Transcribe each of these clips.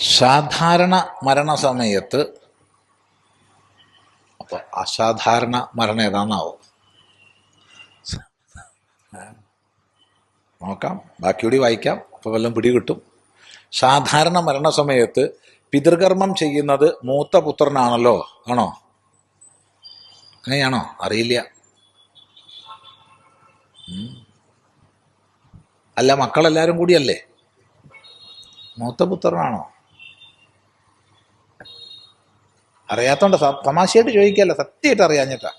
സാധാരണ മരണസമയത്ത് അപ്പോൾ അസാധാരണ മരണം ഏതാണെന്നാവും നോക്കാം. ബാക്കിയോടി വായിക്കാം. അപ്പോൾ വല്ലതും പിടി കിട്ടും സാധാരണ മരണസമയത്ത് പിതൃകർമ്മം ചെയ്യുന്നത് മൂത്ത പുത്രനാണല്ലോ? ആണോ? അങ്ങനെയാണോ? അറിയില്ല. അല്ല മക്കളെല്ലാവരും കൂടിയല്ലേ? മൂത്ത പുത്രനാണോ? അറിയാത്തോണ്ട തമാശയായിട്ട് ചോദിക്കല്ല സത്യമായിട്ട് അറിയാഞ്ഞിട്ടാ?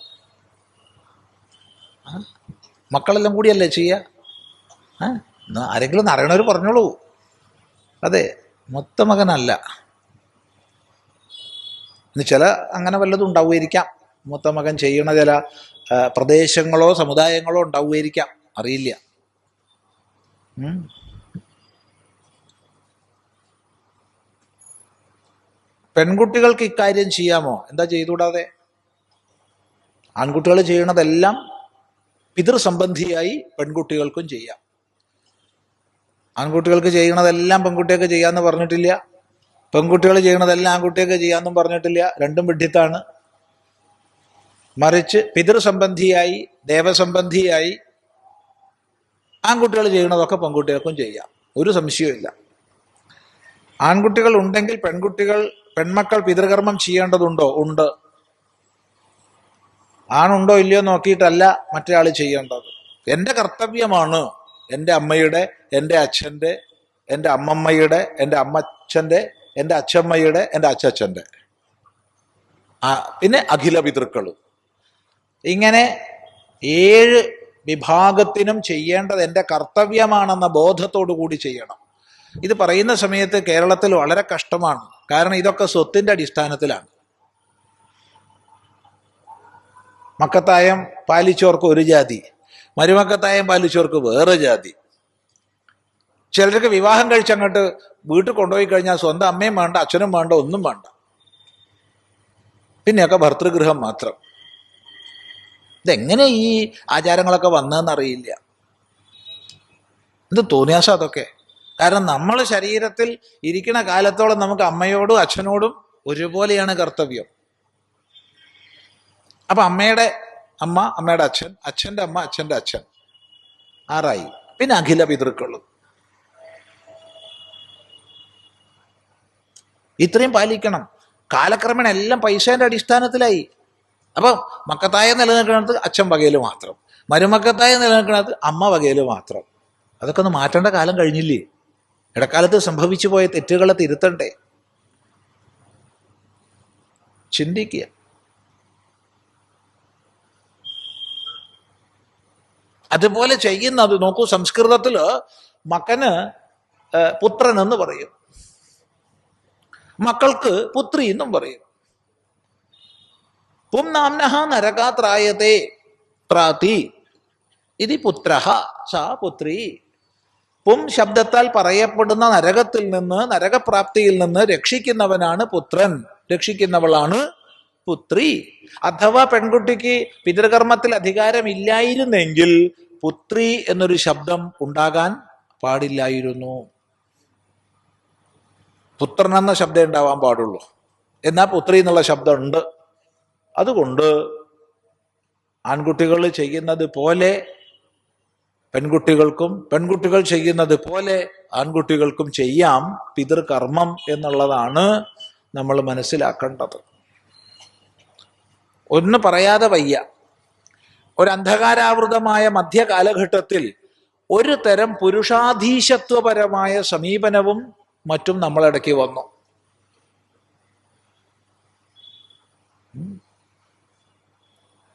മക്കളെല്ലാം കൂടിയല്ലേ ചെയ്യ? ആ? ആരെങ്കിലും അറിയണവർ പറഞ്ഞോളൂ. അതെ മൊത്ത മകനല്ല. ഇനി ചില അങ്ങനെ വല്ലതും ഉണ്ടാവുമായിരിക്കാം. മൂത്ത മകൻ ചെയ്യണ ചില പ്രദേശങ്ങളോ സമുദായങ്ങളോ ഉണ്ടാവുമായിരിക്കാം. അറിയില്ല. പെൺകുട്ടികൾക്ക് ഇക്കാര്യം ചെയ്യാമോ? എന്താ ചെയ്തുകൂടാതെ? ആൺകുട്ടികൾ ചെയ്യണതെല്ലാം പിതൃസംബന്ധിയായി പെൺകുട്ടികൾക്കും ചെയ്യാം. ആൺകുട്ടികൾക്ക് ചെയ്യണതെല്ലാം പെൺകുട്ടിയൊക്കെ ചെയ്യാന്ന് പറഞ്ഞിട്ടില്ല. പെൺകുട്ടികൾ ചെയ്യണതെല്ലാം ആൺകുട്ടിയൊക്കെ ചെയ്യാന്നും പറഞ്ഞിട്ടില്ല. രണ്ടും വിഡ്ഢിത്താണ്. മറിച്ച് പിതൃസംബന്ധിയായി ദേവസംബന്ധിയായി ആൺകുട്ടികൾ ചെയ്യണതൊക്കെ പെൺകുട്ടികൾക്കും ചെയ്യാം. ഒരു സംശയവുമില്ല. ആൺകുട്ടികൾ ഉണ്ടെങ്കിൽ പെൺകുട്ടികൾ പെൺമക്കൾ പിതൃകർമ്മം ചെയ്യേണ്ടതുണ്ടോ? ഉണ്ട്. ആണുണ്ടോ ഇല്ലയോ നോക്കിയിട്ടല്ല മറ്റേ ആൾ ചെയ്യേണ്ടത്. എന്റെ കർത്തവ്യമാണ് എന്റെ അമ്മയുടെ എന്റെ അച്ഛന്റെ എന്റെ അമ്മമ്മയുടെ എന്റെ അമ്മച്ചന്റെ എന്റെ അച്ഛമ്മയുടെ എന്റെ അച്ഛച്ഛന്റെ പിന്നെ അഖില പിതൃക്കൾ ഇങ്ങനെ ഏഴ് വിഭാഗത്തിനും ചെയ്യേണ്ടത് എന്റെ കർത്തവ്യമാണെന്ന ബോധത്തോടു കൂടി ചെയ്യണം. ഇത് പറയുന്ന സമയത്ത് കേരളത്തിൽ വളരെ കഷ്ടമാണ്. കാരണം ഇതൊക്കെ സ്വത്തിന്റെ അടിസ്ഥാനത്തിലാണ്. മക്കത്തായം പാലിച്ചവർക്ക് ഒരു ജാതി മരുമക്കത്തായം പാലിച്ചവർക്ക് വേറെ ജാതി. ചിലർക്ക് വിവാഹം കഴിച്ചങ്ങോട്ട് വീട്ടിൽ കൊണ്ടുപോയി കഴിഞ്ഞാൽ സ്വന്തം അമ്മയും വേണ്ട അച്ഛനും വേണ്ട ഒന്നും വേണ്ട. പിന്നെയൊക്കെ ഭർത്തൃഗൃഹം മാത്രം. ഇതെങ്ങനെ ഈ ആചാരങ്ങളൊക്കെ വന്നതെന്നറിയില്ല. എന്ത് തോന്നിയാസോ അതൊക്കെ? കാരണം നമ്മൾ ശരീരത്തിൽ ഇരിക്കുന്ന കാലത്തോളം നമുക്ക് അമ്മയോടും അച്ഛനോടും ഒരുപോലെയാണ് കർത്തവ്യം. അപ്പൊ അമ്മയുടെ അമ്മ അമ്മയുടെ അച്ഛൻ അച്ഛന്റെ അമ്മ അച്ഛന്റെ അച്ഛൻ. ആറായി. പിന്നെ അഖില പിതൃക്കളും. ഇത്രയും പാലിക്കണം. കാലക്രമേണ എല്ലാം പൈസേന്റെ അടിസ്ഥാനത്തിലായി. അപ്പം മക്കത്തായ നിലനിൽക്കുന്നത് അച്ഛൻ വകയിൽ മാത്രം. മരുമക്കത്തായ നിലനിൽക്കുന്നത് അമ്മ വകയിൽ മാത്രം. അതൊക്കെ ഒന്ന് മാറ്റേണ്ട കാലം കഴിഞ്ഞില്ലേ? ഇടക്കാലത്ത് സംഭവിച്ചു പോയ തെറ്റുകളെ തിരുത്തണ്ടേ? ചിന്തിക്കുക. അതുപോലെ ചെയ്യുന്നത് നോക്കൂ സംസ്കൃതത്തിൽ മക്കന് ഏഹ്, പുത്രൻ എന്ന് പറയും. മക്കൾക്ക് പുത്രി എന്നും പറയും. പും നാംനഹ നരകാത്രായത്തെ പ്രാതി. ഇതി പുത്ര സാ പുത്രി. പും ശബ്ദത്താൽ പറയപ്പെടുന്ന നരകത്തിൽ നിന്ന് നരകപ്രാപ്തിയിൽ നിന്ന് രക്ഷിക്കുന്നവനാണ് പുത്രൻ. രക്ഷിക്കുന്നവളാണ് പുത്രി. അഥവാ പെൺകുട്ടിക്ക് പിതൃകർമ്മത്തിൽ അധികാരമില്ലായിരുന്നെങ്കിൽ പുത്രി എന്നൊരു ശബ്ദം ഉണ്ടാകാൻ പാടില്ലായിരുന്നു. പുത്രൻ എന്ന ശബ്ദം ഉണ്ടാവാൻ പാടുള്ളൂ. എന്നാൽ പുത്രി എന്നുള്ള ശബ്ദമുണ്ട് അതുകൊണ്ട് ആൺകുട്ടികൾ ചെയ്യുന്നത് പോലെ പെൺകുട്ടികൾക്കും പെൺകുട്ടികൾ ചെയ്യുന്നത് പോലെ ആൺകുട്ടികൾക്കും ചെയ്യാം പിതൃകർമ്മം എന്നുള്ളതാണ് നമ്മൾ മനസ്സിലാക്കേണ്ടത്. ഒന്ന് പറയാതെ വയ്യ. ഒരു അന്ധകാരാവൃതമായ മധ്യകാലഘട്ടത്തിൽ ഒരു തരം പുരുഷാധീശത്വപരമായ സമീപനവും മറ്റും നമ്മളിടയ്ക്ക് വന്നു.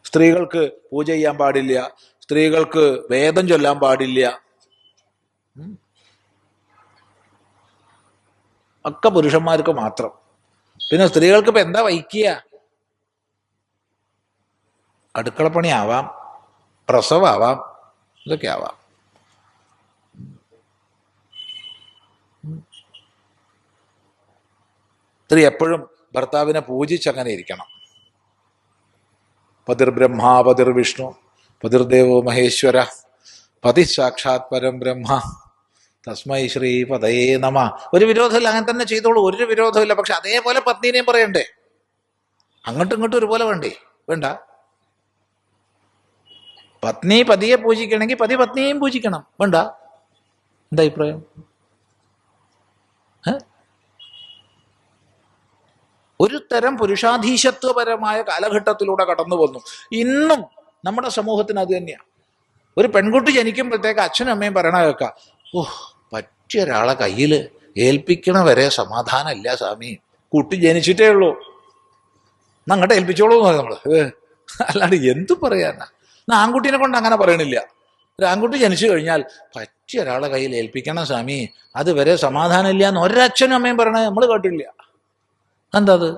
സ്ത്രീകൾക്ക് പൂജ ചെയ്യാൻ പാടില്ല സ്ത്രീകൾക്ക് വേദം ചൊല്ലാൻ പാടില്ല. ഒക്കെ പുരുഷന്മാർക്ക് മാത്രം. പിന്നെ സ്ത്രീകൾക്ക് ഇപ്പൊ എന്താ വഹിക്കുക? അടുക്കളപ്പണി ആവാം പ്രസവാവാം ഇതൊക്കെ ആവാം. സ്ത്രീ എപ്പോഴും ഭർത്താവിനെ പൂജിച്ചങ്ങനെ ഇരിക്കണം. പതിർ ബ്രഹ്മ പതിർ വിഷ്ണു പതിർദേവോ മഹേശ്വര പതിസാക്ഷാത് പരം ബ്രഹ്മ തസ്മൈ ശ്രീ പതയേ നമ. ഒരു വിരോധമില്ല അങ്ങനെ തന്നെ ചെയ്തോളൂ. ഒരു വിരോധമില്ല പക്ഷെ അതേപോലെ പത്നീനെയും പറയണ്ടേ? അങ്ങോട്ടും ഇങ്ങോട്ടും ഒരുപോലെ വേണ്ടേ? വേണ്ട. പത്നി പതിയെ പൂജിക്കണമെങ്കിൽ പതി പത്നിയെയും പൂജിക്കണം. വേണ്ട. എന്താ അഭിപ്രായം? ഒരു തരം പുരുഷാധീശത്വപരമായ കാലഘട്ടത്തിലൂടെ കടന്നു വന്നു ഇന്നും നമ്മുടെ സമൂഹത്തിന് അത് തന്നെയാണ് ഒരു പെൺകുട്ടി ജനിക്കുമ്പോഴത്തേക്ക് അച്ഛനും അമ്മയും പറയണ കേൾക്കാം ഓഹ് പറ്റിയ ഒരാളെ കയ്യിൽ ഏൽപ്പിക്കണ വരെ സമാധാനമില്ല സ്വാമി. കുട്ടി ജനിച്ചിട്ടേ ഉള്ളൂ. അങ്ങോട്ട് ഏൽപ്പിച്ചോളൂ എന്ന് നമ്മൾ അല്ലാണ്ട് എന്തു പറയാനാ? എന്നാ ആൺകുട്ടീനെ കൊണ്ട് അങ്ങനെ പറയണില്ല. ഒരു ആൺകുട്ടി ജനിച്ചു കഴിഞ്ഞാൽ പറ്റിയ ഒരാളെ കയ്യിൽ ഏൽപ്പിക്കണം സ്വാമി. അതുവരെ സമാധാനമില്ല എന്ന് ഒരച്ഛനും അമ്മയും പറയണത് നമ്മൾ കേട്ടില്ല എന്താ അത്?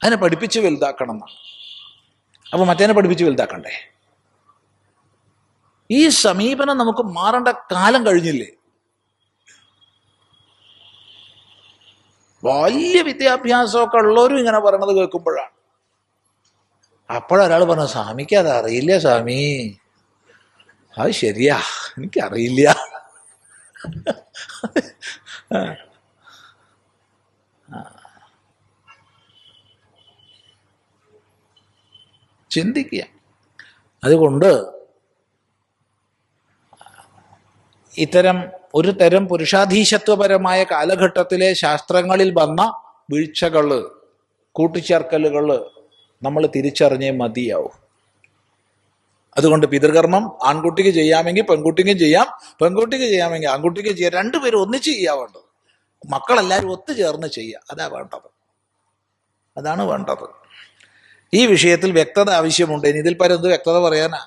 അതിനെ പഠിപ്പിച്ച് വലുതാക്കണം എന്നാണ് അപ്പൊ മറ്റേനെ പഠിപ്പിച്ച് വലുതാക്കണ്ടേ? ഈ സമീപനം നമുക്ക് മാറേണ്ട കാലം കഴിഞ്ഞില്ലേ? വലിയ വിദ്യാഭ്യാസമൊക്കെ ഉള്ളവരും ഇങ്ങനെ പറയണത് കേൾക്കുമ്പോഴാണ്. അപ്പോഴൊരാൾ പറഞ്ഞു സ്വാമിക്ക് അത് അറിയില്ല സ്വാമി. അത് ശരിയാ. എനിക്കറിയില്ല. ചിന്തിക്കുക. അതുകൊണ്ട് ഇത്തരം ഒരു തരം പുരുഷാധീശത്വപരമായ കാലഘട്ടത്തിലെ ശാസ്ത്രങ്ങളിൽ വന്ന വീഴ്ചകൾ കൂട്ടിച്ചേർക്കലുകൾ നമ്മൾ തിരിച്ചറിഞ്ഞേ മതിയാവും. അതുകൊണ്ട് പിതൃകർമ്മം ആൺകുട്ടിക്ക് ചെയ്യാമെങ്കിൽ പെൺകുട്ടിക്കും ചെയ്യാം പെൺകുട്ടിക്ക് ചെയ്യാമെങ്കിൽ ആൺകുട്ടിക്ക് ചെയ്യാം. രണ്ടുപേരും ഒന്നിച്ച് ചെയ്യാവേണ്ടത് മക്കളെല്ലാവരും ഒത്തുചേർന്ന് ചെയ്യുക. അതാ വേണ്ടത്. അതാണ് വേണ്ടത്. ഈ വിഷയത്തിൽ വ്യക്തത ആവശ്യമുണ്ട്. ഇനി ഇതിൽ പരന്ത് വ്യക്തത പറയാനാ.